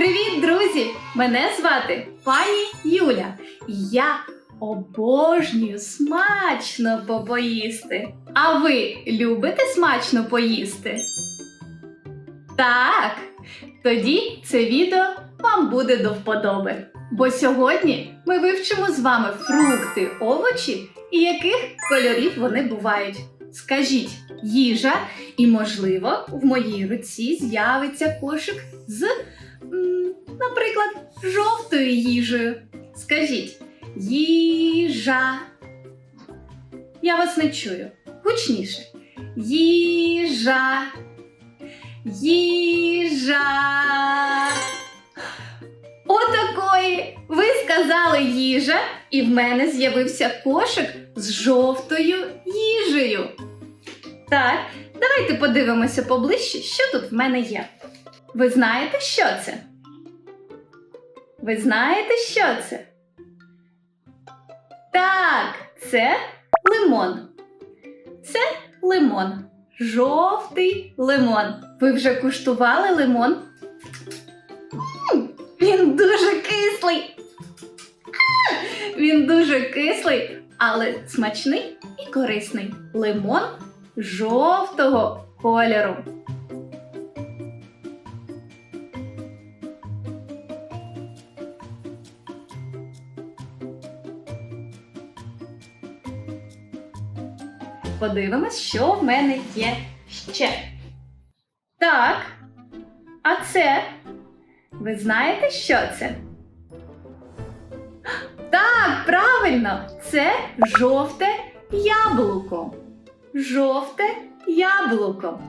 Привіт, друзі! Мене звати пані Юля. І Я обожнюю смачно попоїсти. А ви любите смачно поїсти? Так, тоді це відео вам буде до вподоби. Бо сьогодні ми вивчимо з вами фрукти, овочі і яких кольорів вони бувають. Скажіть їжа, і, можливо, в моїй руці з'явиться кошик з, наприклад, жовтою їжею. Скажіть їжа. Я вас не чую. Гучніше. Їжа. Їжа. Отакої. Ви сказали їжа, і в мене з'явився кошик з жовтою їжею. Так, давайте подивимося поближче, що тут в мене є. Ви знаєте, що це? Ви знаєте, що це? Так, це лимон. Це лимон. Жовтий лимон. Ви вже куштували лимон? М, Він дуже кислий. А, Він дуже кислий, але смачний і корисний. Лимон жовтого кольору. Подивимось, що в мене є ще. Так. А це? Ви знаєте, що це? Так, правильно, це жовте яблуко. Жовте яблуко.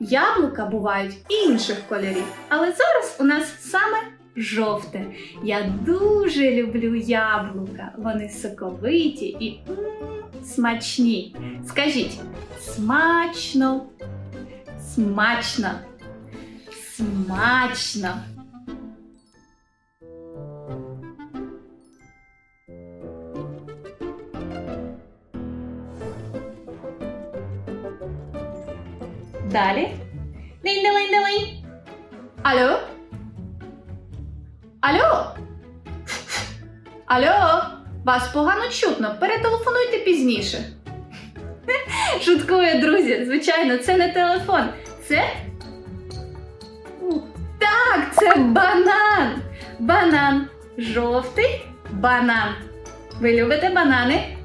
Яблука бувають інших кольорів, але зараз у нас саме жовте. Я дуже люблю яблука. Вони соковиті і м, смачні. Скажіть смачно, смачно, смачно. Далі. Динь-дилинь-дилинь. Алло? Алло? Алло? Вас погано чутно. Перетелефонуйте пізніше. Шуткую, друзі. Звичайно, це не телефон. Це. Так, це банан. Банан. Жовтий банан. Ви любите банани?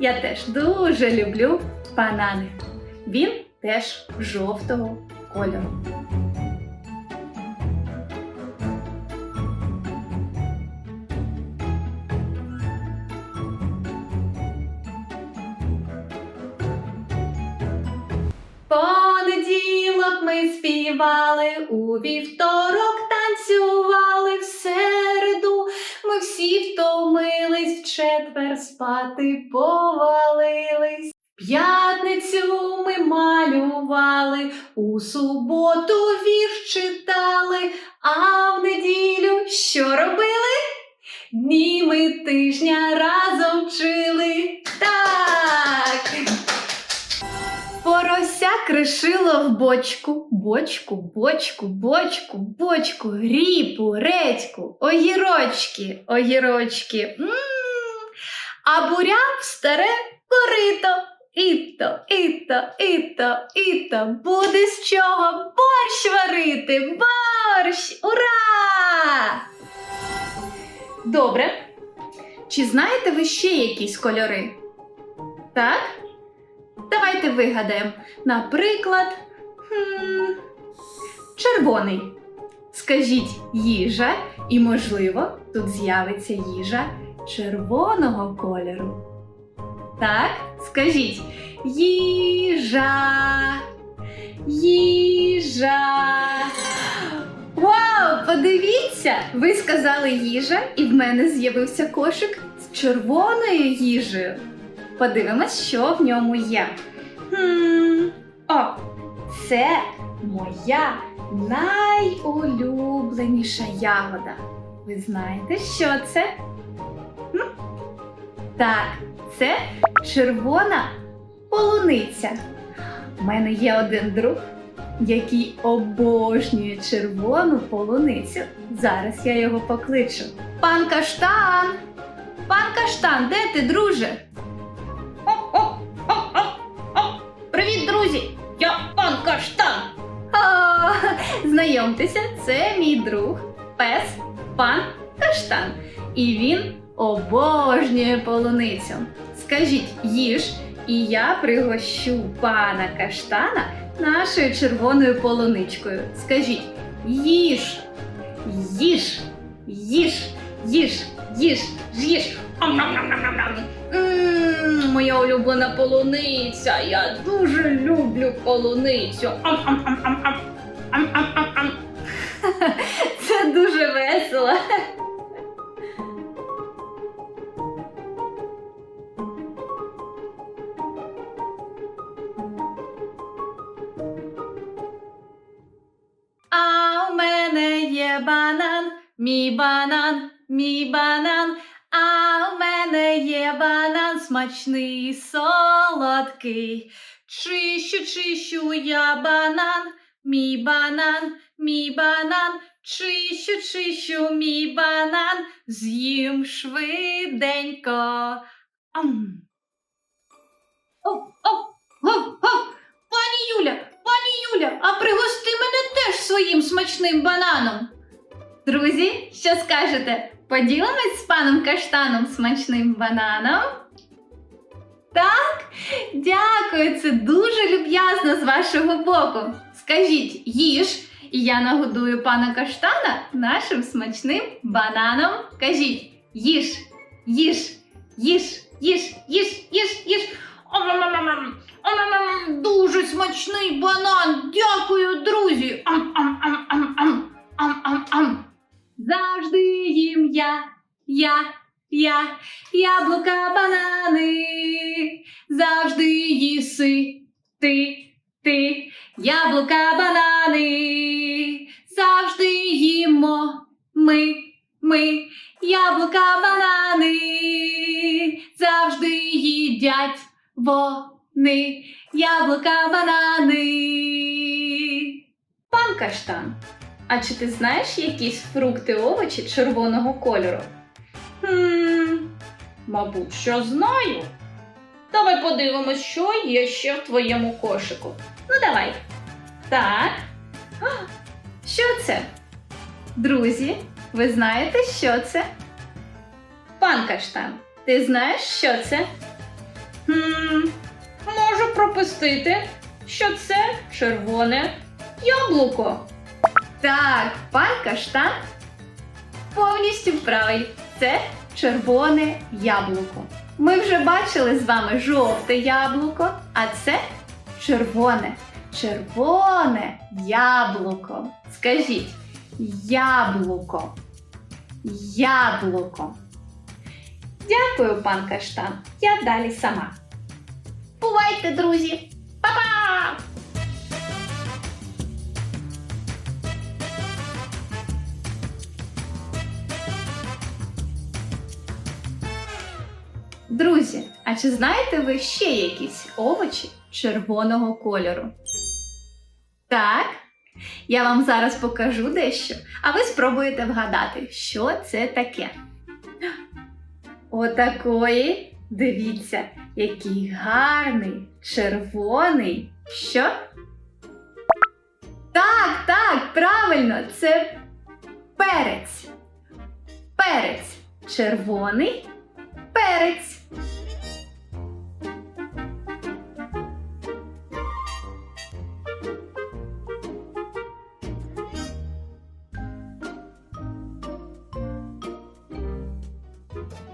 Я теж дуже люблю банани. Він теж жовтого кольору. Понеділок ми співали, у вівторок танцювали в середу. Ми всі втомились, в четвер спати повалились. П'ятницю ми малювали, у суботу вірш читали, а в неділю що робили? Дні ми тижня разом вчили. Кришило в бочку, бочку, бочку, бочку, бочку, ріпу, редьку, огірочки, огірочки. м А буряк старе корито. Іто, іто, іто, іто, буде з чого борщ варити, борщ! Ура! Добре. Чи знаєте ви ще якісь кольори? Так? Давайте вигадаємо. Наприклад, хм, червоний. Скажіть їжа, і, можливо, тут з'явиться їжа червоного кольору. Так, скажіть їжа. Їжа. Вау! Подивіться! Ви сказали їжа, і в мене з'явився кошик з червоною їжею. Подивимось, що в ньому є. Хм. О, це моя найулюбленіша ягода. Ви знаєте, що це? М? Так, це червона полуниця. У мене є один друг, який обожнює червону полуницю. Зараз я його покличу. Пан Каштан! Пан Каштан, де ти, друже? Друзі! Я пан Каштан! О, знайомтеся, це мій друг, пес пан Каштан. І він обожнює полуницю. Скажіть їж, і я пригощу пана Каштана нашою червоною полуничкою. Скажіть їж, їж, їж, їж, їж, їж. Моя улюблена полуниця. Я дуже люблю полуницю. Це дуже весело. А у мене є банан, мій банан, мій банан. А у мене є банан смачний, солодкий. Чищу, чищу я банан, мій банан, мій банан. Чищу, чищу мій банан, з'їм швиденько. Ам. О, о, о, о, пані Юля, пані Юля, а пригости мене теж своїм смачним бананом. Друзі, що скажете? Поділимось з паном Каштаном смачним бананом? Так, дякую, це дуже люб'язно з вашого боку. Скажіть, їж, і я нагодую пана Каштана нашим смачним бананом. Кажіть, їж, їж, їж, їж, їж, їж, їж. Ом-ом-ом-ом. Дуже смачний банан. Дякую, друзі. Ам-ам-ам-ам-ам. Ам-ам-ам. Завжди їм я, я, я, яблука, банани. Завжди їси ти, чи ти знаєш якісь фрукти, овочі червоного кольору? Хм, мабуть, що знаю. Давай подивимось, що є ще в твоєму кошику. Ну, давай. Так. А, Що це? Друзі, ви знаєте, що це? Пан Каштан, ти знаєш, що це? Хм, можу пропустити, що це червоне яблуко. Так, пан Каштан повністю правий. Це червоне яблуко. Ми вже бачили з вами жовте яблуко, а це червоне. Червоне яблуко. Скажіть яблуко. Яблуко. Дякую, пан Каштан. Я далі сама. Бувайте, друзі! Па-па! Друзі, а чи знаєте ви ще якісь овочі червоного кольору? Так, я вам зараз покажу дещо, а ви спробуєте вгадати, що це таке. Отакої, дивіться, який гарний червоний. Що? Так, так, правильно, це перець. Перець. Червоний перець.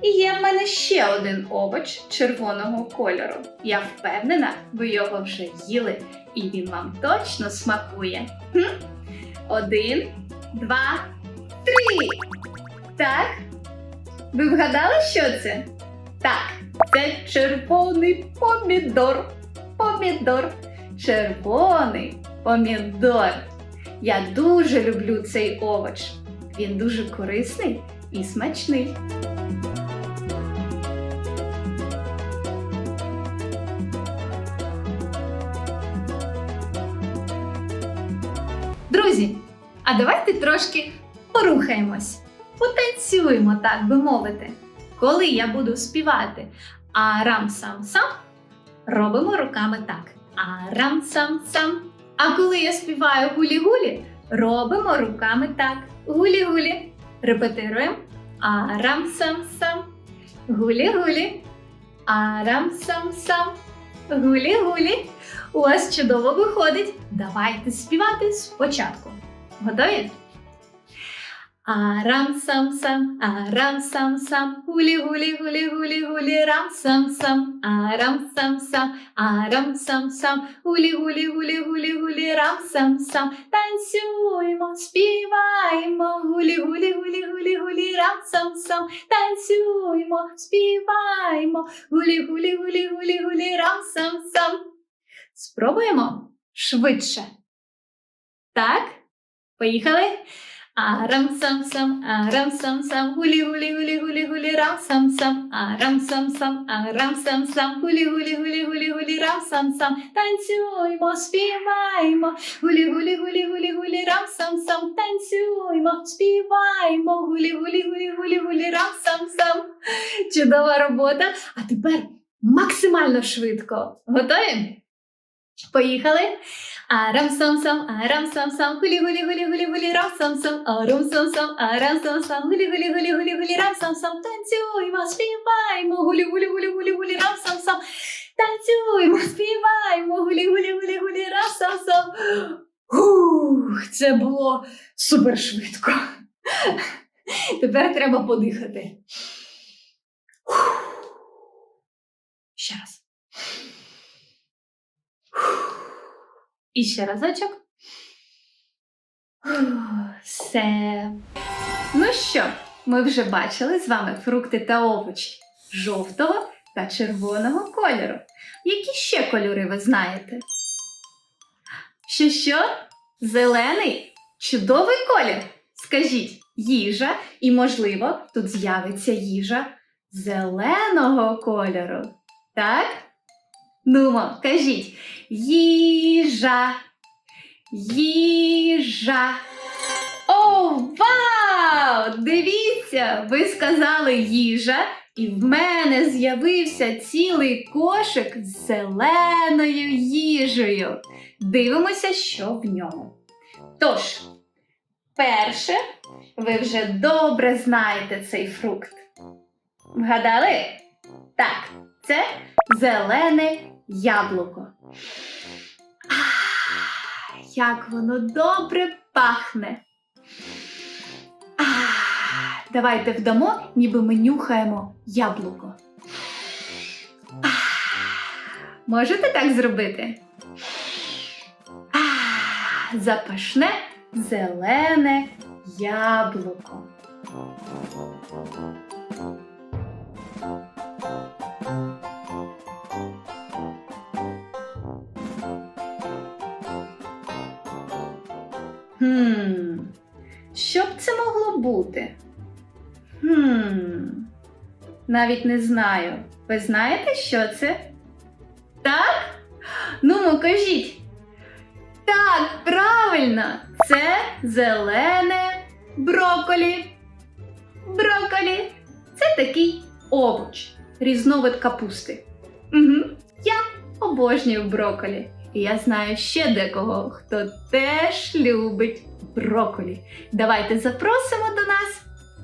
І є в мене ще один овоч червоного кольору. Я впевнена, ви його вже їли, і він вам точно смакує. Хм? Один, два, три. Так? Ви вгадали, що це? Так, це червоний помідор. Помідор. Червоний помідор. Я дуже люблю цей овоч. Він дуже корисний і смачний. Друзі, А давайте трошки порухаємось, потанцюємо, так би мовити. Коли я буду співати арам сам сам, робимо руками так. Арам сам сам. А коли я співаю гулі-гулі, робимо руками так. Гулі-гулі. Репетируємо. Арам сам сам. Гулі-гулі. Арам сам сам. Гулі-гулі. У вас чудово виходить. Давайте співати спочатку. Готові? Арам сам сам, арам сам сам, гулі гулі гулі гулі гулі рам сам сам, арам сам сам, арам сам сам, гулі гулі гулі гулі гулі рам сам сам, танцюємо, співаємо, гулі гулі гулі гулі гулі рам сам сам, танцюємо, співаємо, гулі гулі гулі гулі гулі рам сам сам. Спробуємо швидше. Так, поїхали. Арам сам сам, арам сам сам, гулі гулі гулі гулі гулі рам сам сам, арам сам сам, арам сам сам, гулі гулі гулі гулі гулі рам сам сам, танцюймо, співаємо, гулі гулі гулі гулі гулі рам сам сам, танцюймо, співаємо, гулі гулі гулі гулі гулі рам сам сам. Чудова робота. А тепер максимально швидко. Готові? Поїхали. Арам сам сам, арам сам сам, гулі гулі гулі гулі гулі. Рам сам сам, арам сам сам, арам сам сам, гулі гулі гулі гулі гулі. Рам сам сам, танцюймо, співаємо, гулі гулі гулі гулі гулі. Рам сам сам, танцюймо, співаємо, гулі гулі гулі гулі. Рам сам сам. Ух, це було супер швидко. Тепер треба подихати. Ще раз. І ще разочок. Все. Ну що, ми вже бачили з вами фрукти та овочі жовтого та червоного кольору. Які ще кольори ви знаєте? Що що? Зелений? Чудовий колір. Скажіть їжа, і, можливо, тут з'явиться їжа зеленого кольору. Так? Нумо, кажіть їжа. Їжа. О, вау! Дивіться, ви сказали їжа, і в мене з'явився цілий кошик з зеленою їжею. Дивимося, що в ньому. Тож, перше, ви вже добре знаєте цей фрукт. Вгадали? Так, це зелене яблуко. Ах, як воно добре пахне. Ах, давайте вдамо, ніби ми нюхаємо яблуко. Можете так зробити? Ах, запашне зелене яблуко. Хм, що б це могло бути? Хм, навіть не знаю. Ви знаєте, що це? Так? Ну, ну, кажіть. Так, правильно, це зелене броколі. Броколі це такий овоч, різновид капусти. Угу. Я обожнюю броколі. І я знаю ще декого, хто теж любить броколі. Давайте запросимо до нас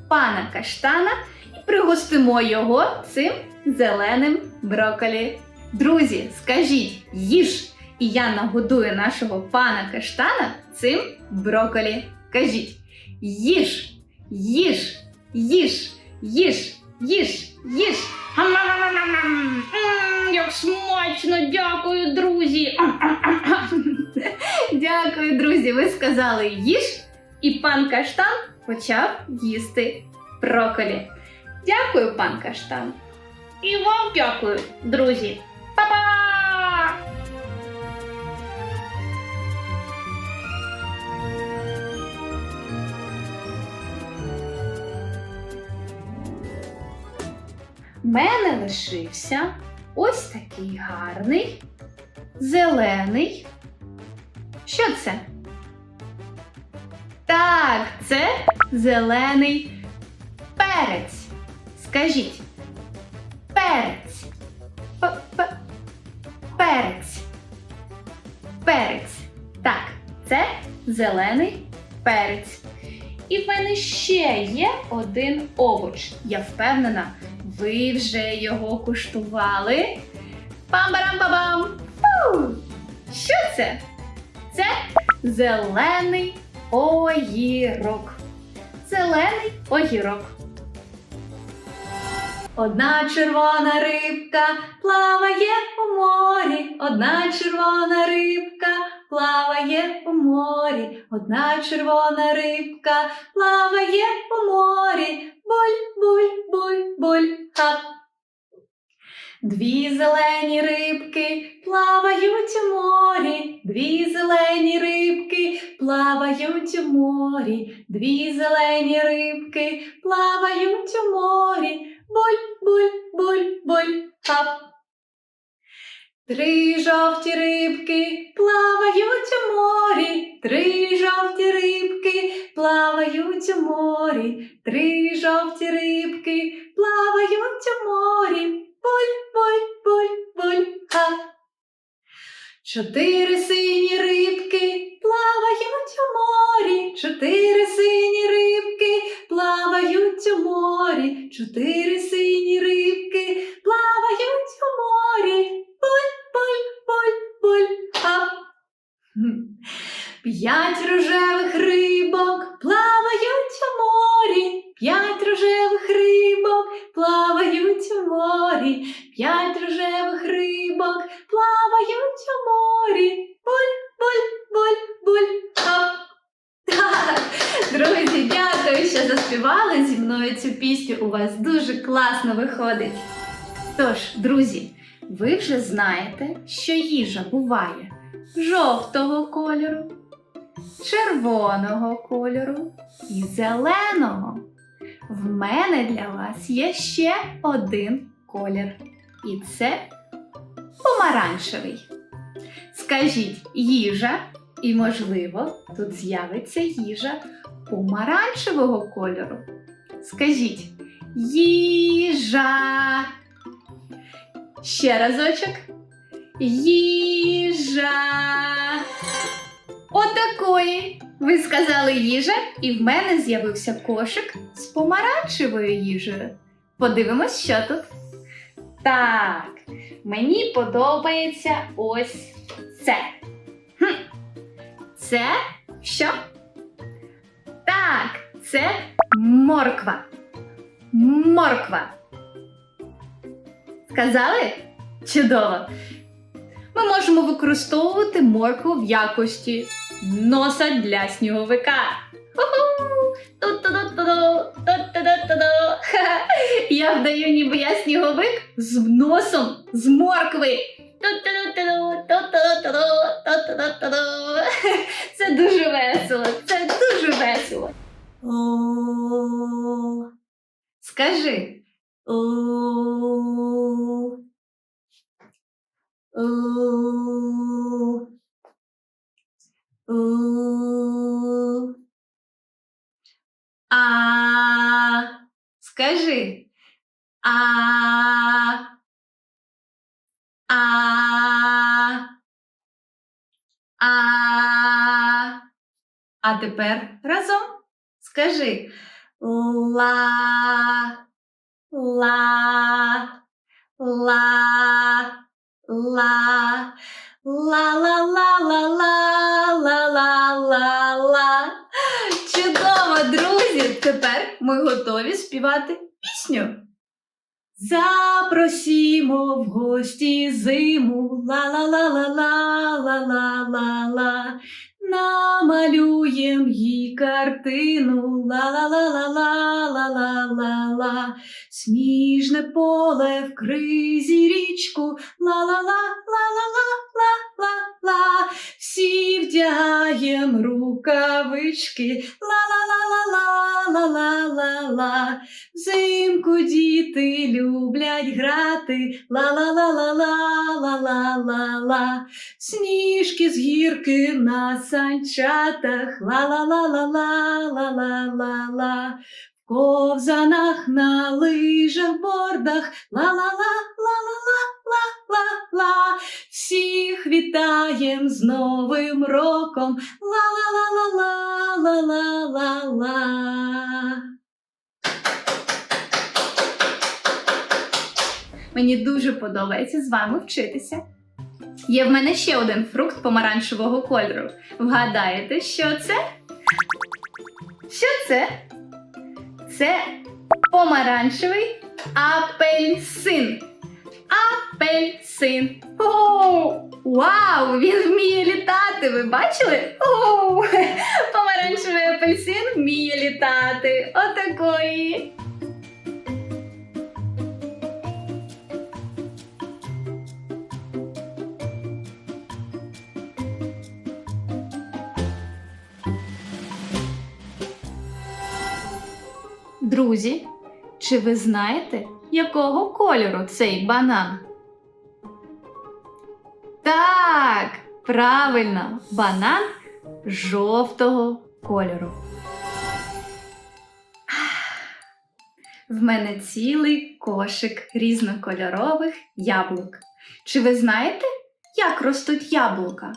пана Каштана і пригостимо його цим зеленим броколі. Друзі, скажіть їж, і я нагодую нашого пана Каштана цим броколі. Кажіть їж, їж, їж, їж, їж, їж. Гам-гам-гам-гам-гам. М, Як смачно, дякую, друзі. Дякую, друзі. Ви сказали їж, і пан Каштан почав їсти броколі. Дякую, пан Каштан. І вам дякую, друзі. Па-па! Мене лишився ось такий гарний, зелений. Що це? Так, це зелений перець. Скажіть. Перець. П-п- Перець. Перець. Так, це зелений перець. І в мене ще є один овоч. Я впевнена, ви вже його куштували. Пам-барам-бабам! Що це? Це зелений огірок. Зелений огірок. Одна червона рибка плаває у морі, одна червона рибка плаває у морі, одна червона рибка плаває у морі. Буль, буль, буль, буль, ха. Дві зелені рибки плавають у морі, дві зелені рибки плавають у морі, дві зелені рибки плавають у морі. Буль, буль, буль, буль, хап. Три жовті рибки плавають у морі, три жовті рибки плавають у морі, три жовті рибки плавають у морі. Буль, буль, буль, буль, хап. Чотири сині рибки плавають у морі, чотири сині рибки плавають у морі, чотири сині рибки плавають у морі. Буль, буль, буль, буль, хап. П'ять рожевих рибок плавають у морі, п'ять рожевих рибок плавають у морі, п'ять рожевих рибок плавають у морі. Буль, буль, буль, буль, хап. Так, друзі, дякую, що заспівали зі мною цю пісню. У вас дуже класно виходить. Тож, друзі, ви вже знаєте, що їжа буває жовтого кольору, червоного кольору і зеленого. В мене для вас є ще один колір. І це помаранчевий. Скажіть їжа, і, можливо, тут з'явиться їжа помаранчевого кольору. Скажіть їжа. Ще разочок. Їжа. Отакої. Ви сказали їжа, і в мене з'явився кошик з помаранчевою їжею. Подивимось, що тут. Так, мені подобається ось це. Хм. Це що? Так, це морква. Морква. Сказали? Чудово. Ми можемо використовувати моркву в якості носа для сніговика. Я вдаю, ніби я сніговик з носом з моркви. Це дуже весело, це дуже весело. Скажи. О, о, о. А. Скажи. А. А. А. А тепер разом скажи ла. Ла. Ла. Ла. Ла ла ла ла ла ла ла ла ла. Чудово, друзі! Тепер ми готові співати пісню. Запросімо в гості зиму, ла-ла-ла-ла-ла-ла-ла-ла-ла. Намалюєм їй картину, ла-ла-ла-ла-ла-ла-ла-ла. Сніжне поле в кризі річку, ла-ла-ла, ла-ла-ла, ла-ла-ла, всі вдягаєм рукавички, Ла-ла-ла-ла-ла-ла-ла-ла. взимку діти люблять грати, ла-ла-ла-ла-ла, ла-ла-ла-ла, сніжки з гірки на санчатах, ла-ла-ла-ла-ла, ла-ла-ла-ла ковзанах на лижах бордах. Ла-ла-ла-ла-ла-ла-ла-ла. Всіх вітаєм з Новим роком. Ла-ла-ла-ла-ла-ла-ла-ла. Мені дуже подобається з вами вчитися. Є в мене ще один фрукт помаранчевого кольору. Вгадаєте, що це? Що це? Це помаранчевий апельсин. Апельсин. О, вау! Він вміє літати. Ви бачили? О, помаранчевий апельсин вміє літати. Отакої. Друзі, чи ви знаєте, якого кольору цей банан? Так, правильно, банан жовтого кольору. В мене цілий кошик різнокольорових яблук. Чи ви знаєте, як ростуть яблука?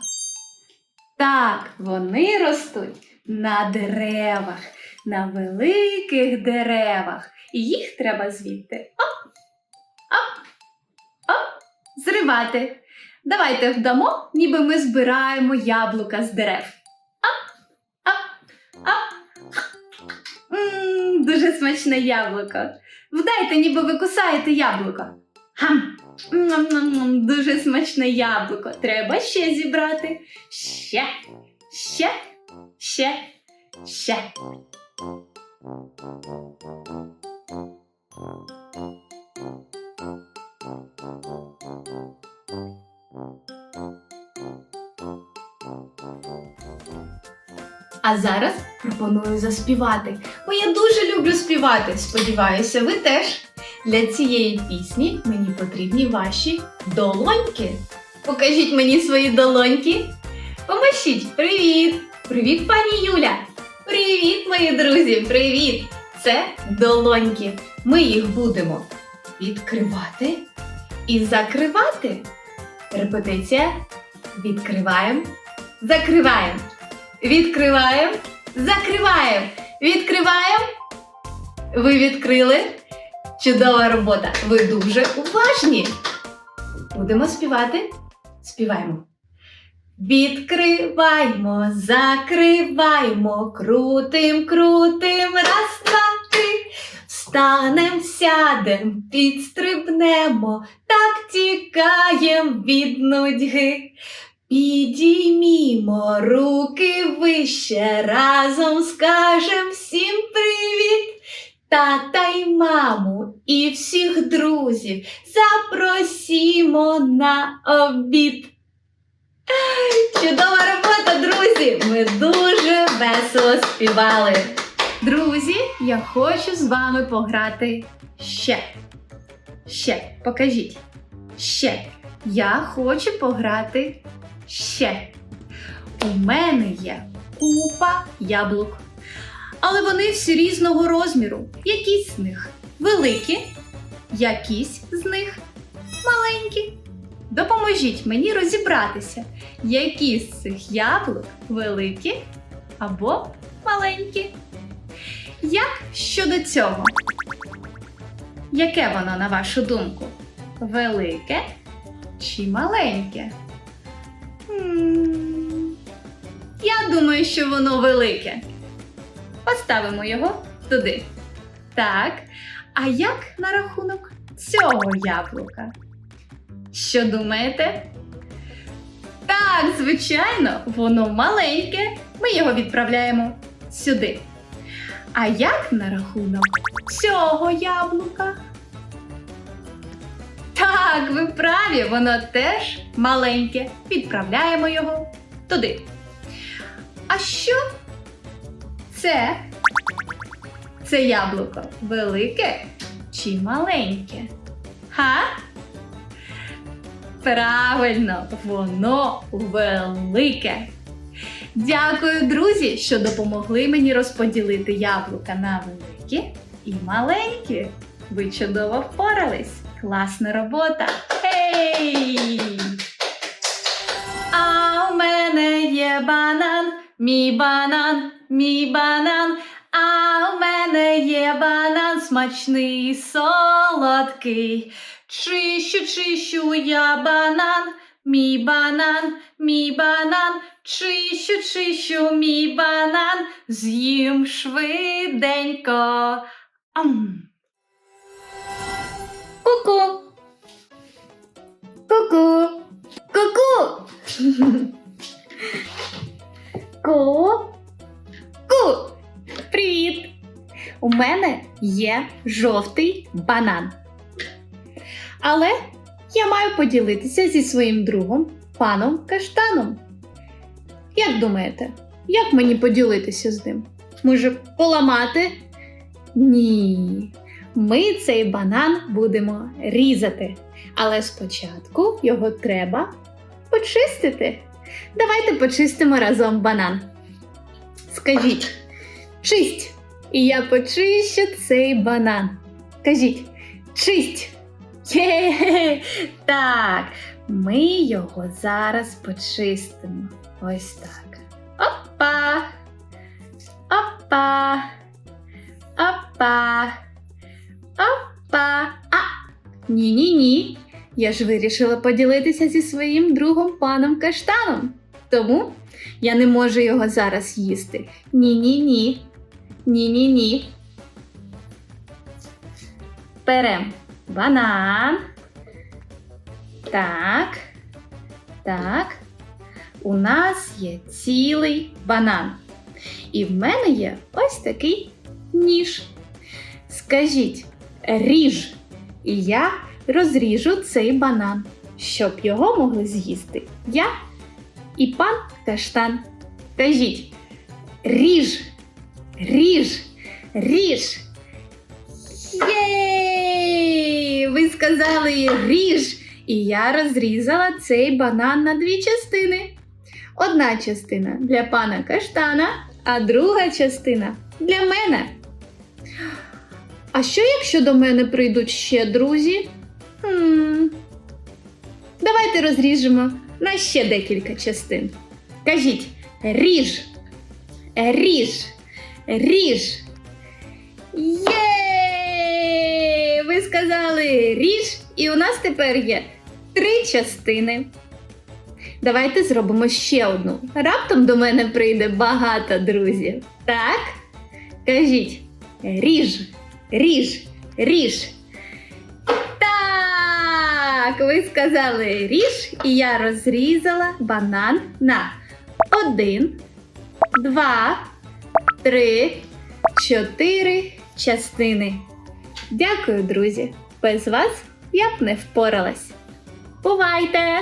Так, вони ростуть на деревах, на великих деревах. І їх треба звідти оп, оп, оп, зривати. Давайте вдамо, ніби ми збираємо яблука з дерев. Оп, оп, оп. М, дуже смачне яблуко. Вдайте, ніби ви кусаєте яблуко. Хам. М-м-м, Дуже смачне яблуко. Треба ще зібрати. Ще, ще, ще, ще. А зараз пропоную заспівати, бо я дуже люблю співати. Сподіваюся, ви теж. Для цієї пісні мені потрібні ваші долоньки. Покажіть мені свої долоньки. Помашіть. Привіт! Привіт, пані Юля! Привіт, мої друзі! Привіт! Це долоньки. Ми їх будемо відкривати і закривати. Репетиція. Відкриваємо, закриваємо. Відкриваємо, закриваємо. Відкриваємо. Ви відкрили. Чудова робота. Ви дуже уважні. Будемо співати. Співаємо. Відкриваймо, закриваймо, крутим, крутим, раз, два, три. Встанем, сядем, підстрибнемо, так тікаєм від нудьги. Підіймімо руки вище, разом скажем всім привіт. Тата й маму і всіх друзів запросімо на обід. Чудова робота, друзі! Ми дуже весело співали. Друзі, я хочу з вами пограти ще. Ще, покажіть. Ще. Я хочу пограти ще. У мене є купа яблук. Але вони всі різного розміру. Якісь з них великі, якісь з них маленькі. Допоможіть мені розібратися, які з цих яблук великі або маленькі. Як щодо цього? Яке воно, на вашу думку? Велике чи маленьке? М, Я думаю, що воно велике. Поставимо його туди. Так. А як на рахунок цього яблука? Що думаєте? Так, звичайно, воно маленьке. Ми його відправляємо сюди. А як на рахунок цього яблука? Так, ви праві, воно теж маленьке. Відправляємо його туди. А що це? Це яблуко велике чи маленьке? Ха? Правильно, воно велике. Дякую, друзі, що допомогли мені розподілити яблука на великі і маленькі. Ви чудово впорались. Класна робота! Гей! А у мене є банан, мій банан, мій банан. А у мене є банан смачний, солодкий. Чищу, чищу я банан, мій банан, мій банан. Чищу, чищу мій банан, з'їм швиденько. Ам. Ку-ку. Ку-ку. Ку-ку. Ку. Ку. Привіт. У мене є жовтий банан. Але я маю поділитися зі своїм другом, паном Каштаном. Як думаєте, як мені поділитися з ним? Може, поламати? Ні. Ми цей банан будемо різати. Але спочатку його треба почистити. Давайте почистимо разом банан. Скажіть, чисть! І я почищу цей банан. Кажіть, чисть! Є! Так, ми його зараз почистимо. Ось так. Опа! Опа! Опа! Опа! А! Ні-ні-ні. Я ж вирішила поділитися зі своїм другом паном Каштаном. Тому я не можу його зараз їсти. Ні-ні-ні. Ні-ні-ні. Берем банан. Так. Так. У нас є цілий банан. І в мене є ось такий ніж. Скажіть, ріж. І я розріжу цей банан, щоб його могли з'їсти я і пан каштан. Кажіть, ріж, ріж, ріж. Єй! Ви сказали ріж, і я розрізала цей банан на дві частини. Одна частина для пана каштана, а друга частина для мене. А що, якщо до мене прийдуть ще друзі? Хм. Давайте розріжемо на ще декілька частин. Кажіть ріж, ріж, ріж. Сказали ріж, і у нас тепер є три частини. Давайте зробимо ще одну. Раптом до мене прийде багато друзів. Так? Кажіть ріж, ріж, ріж. Так, ви сказали ріж, і я розрізала банан на один, два, три, чотири частини. Дякую, друзі! Без вас я б не впоралась. Бувайте!